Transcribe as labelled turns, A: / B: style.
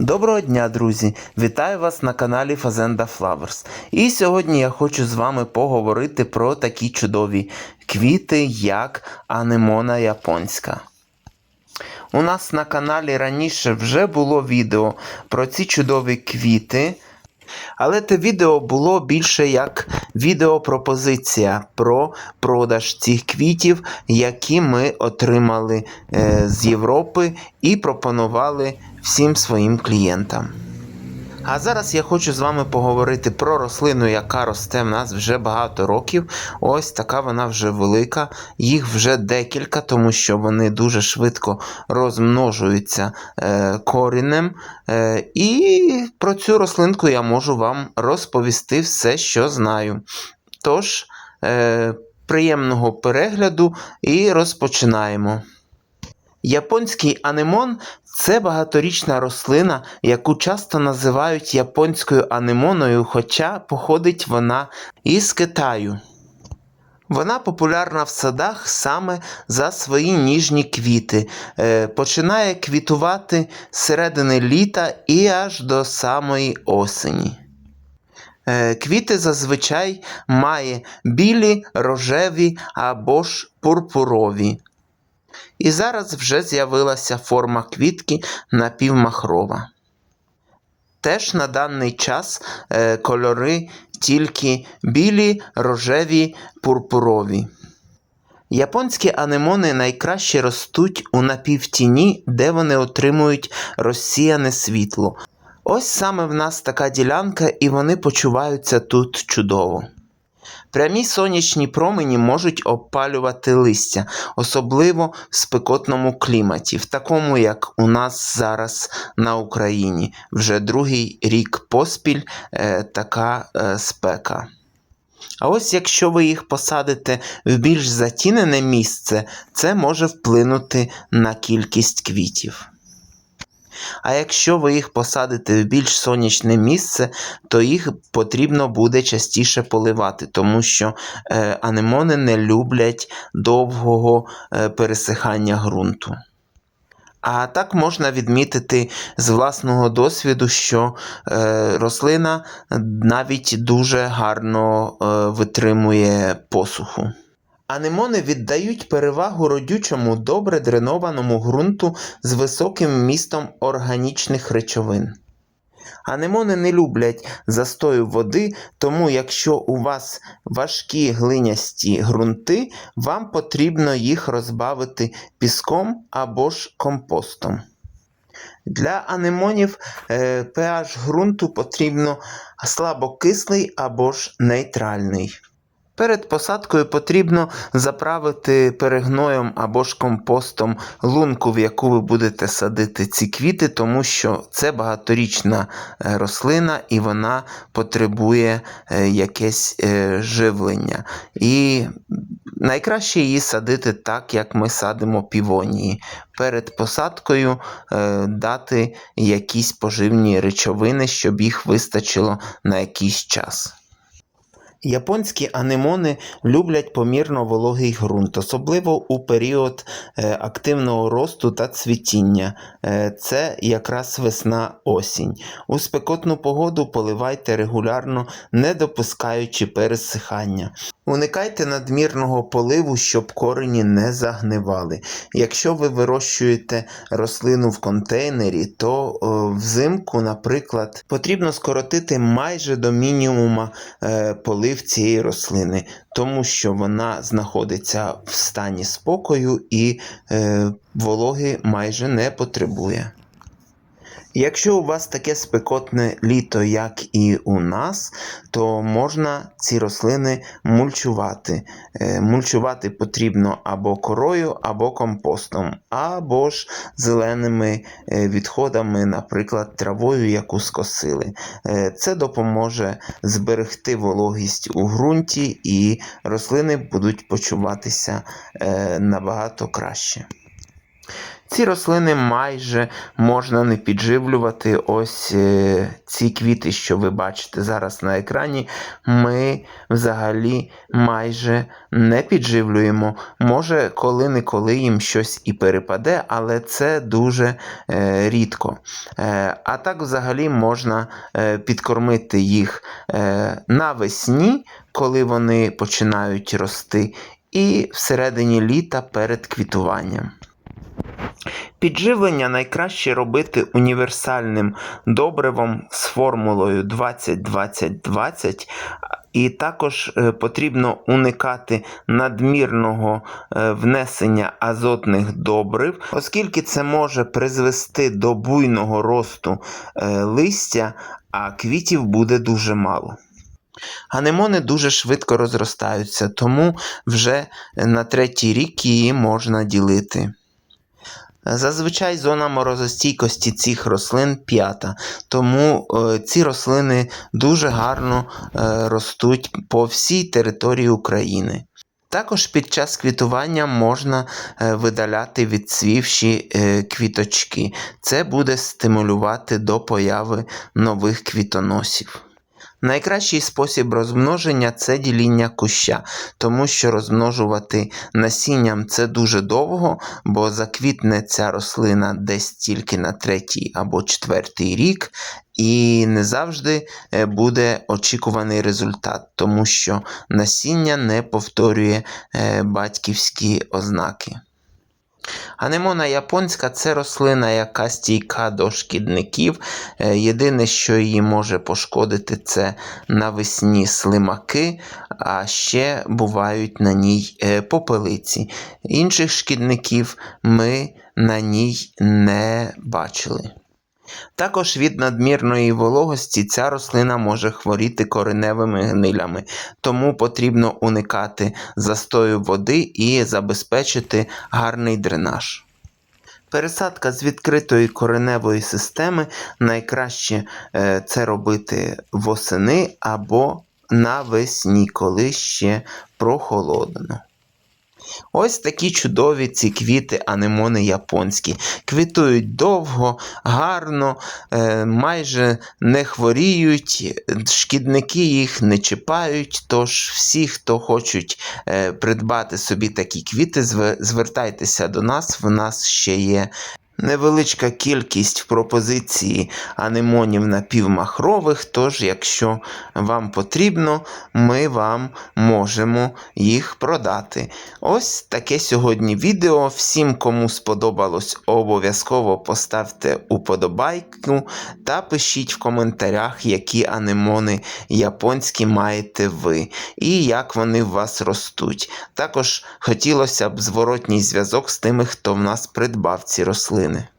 A: Доброго дня, друзі! Вітаю вас на каналі Fazenda Flowers. І сьогодні я хочу з вами поговорити про такі чудові квіти, як анемона японська. У нас на каналі раніше вже було відео про ці чудові квіти. Але те відео було більше як відеопропозиція про продаж цих квітів, які ми отримали е, з Європи і пропонували всім своїм клієнтам. А зараз я хочу з вами поговорити про рослину, яка росте в нас вже багато років. Ось така вона вже велика. Їх вже декілька, тому що вони дуже швидко розмножуються е, корінем. Е, і про цю рослинку я можу вам розповісти все, що знаю. Тож, е, приємного перегляду і розпочинаємо. Японський анемон це багаторічна рослина, яку часто називають японською анемоною, хоча походить вона із Китаю. Вона популярна в садах саме за свої ніжні квіти. Е, починає квітувати з середини літа і аж до самої осені. Е, Квіти зазвичай має білі, рожеві або ж пурпурові. І зараз вже з'явилася форма квітки напівмахрова. Теж на даний час е, кольори тільки білі, рожеві, пурпурові. Японські анемони найкраще ростуть у напівтіні, де вони отримують розсіяне світло. Ось саме в нас така ділянка, і вони почуваються тут чудово. Прямі сонячні промені можуть обпалювати листя, особливо в спекотному кліматі, в такому, як у нас зараз на Україні. Вже другий рік поспіль е, така е, спека. А ось якщо ви їх посадите в більш затінене місце, це може вплинути на кількість квітів. А якщо ви їх посадите в більш сонячне місце, то їх потрібно буде частіше поливати, тому що е, анемони не люблять довгого е, пересихання ґрунту. А так можна відмітити з власного досвіду, що е, рослина навіть дуже гарно е, витримує посуху. Анемони віддають перевагу родючому, добре дренованому ґрунту з високим вмістом органічних речовин. Анемони не люблять застою води, тому якщо у вас важкі глинясті ґрунти, вам потрібно їх розбавити піском або ж компостом. Для анемонів е, pH ґрунту потрібно слабокислий або ж нейтральний. Перед посадкою потрібно заправити перегноєм або ж компостом лунку, в яку ви будете садити ці квіти, тому що це багаторічна е, рослина і вона потребує е, якесь е, живлення. І найкраще її садити так, як ми садимо півонії. Перед посадкою дати якісь поживні речовини, щоб їх вистачило на якийсь час. Японські анемони люблять помірно вологий ґрунт, особливо у період е, активного росту та цвітіння. Е, це якраз весна-осінь. У спекотну погоду поливайте регулярно, не допускаючи пересихання. Уникайте надмірного поливу, щоб корені не загнивали. Якщо ви вирощуєте рослину в контейнері, то о, взимку, наприклад, потрібно скоротити майже до мінімума е, полив цієї рослини, тому що вона знаходиться в стані спокою і е, вологи майже не потребує. Якщо у вас таке спекотне літо, як і у нас, то можна ці рослини мульчувати. Е, Мульчувати потрібно або корою, або компостом, або ж зеленими е, відходами, наприклад, травою, яку скосили. Е, Це допоможе зберегти вологість у ґрунті, і рослини будуть почуватися набагато краще. Ці рослини майже можна не підживлювати. Ось е, ці квіти, що ви бачите зараз на екрані, ми взагалі майже не підживлюємо. Може, коли-неколи їм щось і перепаде, але це дуже е, рідко. Е, а так взагалі можна е, підкормити їх е, навесні, коли вони починають рости, і всередині літа перед квітуванням. Підживлення найкраще робити універсальним добривом з формулою 20-20-20. І також е, потрібно уникати надмірного е, внесення азотних добрив, оскільки це може призвести до буйного росту е, листя, а квітів буде дуже мало. Анемони дуже швидко розростаються, тому вже на третій рік її можна ділити. Зазвичай зона морозостійкості цих рослин п'ята, тому е, ці рослини дуже гарно е, ростуть по всій території України. Також під час квітування можна е, видаляти відцвівші квіточки. Це буде стимулювати до появи нових квітоносів. Найкращий спосіб розмноження це діління куща, тому що розмножувати насінням це дуже довго, бо заквітне ця рослина десь тільки на третій або четвертий рік, і не завжди е, буде очікуваний результат, тому що насіння не повторює е, батьківські ознаки. Анемона японська це рослина, яка стійка до шкідників. Е, Єдине, що її може пошкодити, це навесні слимаки, а ще бувають на ній е, попелиці. Інших шкідників ми на ній не бачили. Також від надмірної вологості ця рослина може хворіти кореневими гнилями, тому потрібно уникати застою води і забезпечити гарний дренаж. Пересадка з відкритої кореневої системи найкраще е, це робити восени або навесні, коли ще прохолодно. Ось такі чудові ці квіти анемони японські. Квітують довго, гарно, е, майже не хворіють, шкідники їх не чіпають. Тож всі, хто хочуть е, придбати собі такі квіти, звертайтеся до нас. В нас ще є. Невеличка кількість в пропозиції анемонів напівмахрових, тож, якщо вам потрібно, ми вам можемо їх продати. Ось таке сьогодні відео. Всім, кому сподобалось, обов'язково поставте уподобайку та пишіть в коментарях, які анемони японські маєте ви і як вони в вас ростуть. Також хотілося б зворотній зв'язок з тими, хто в нас придбав ці рослини. kendini.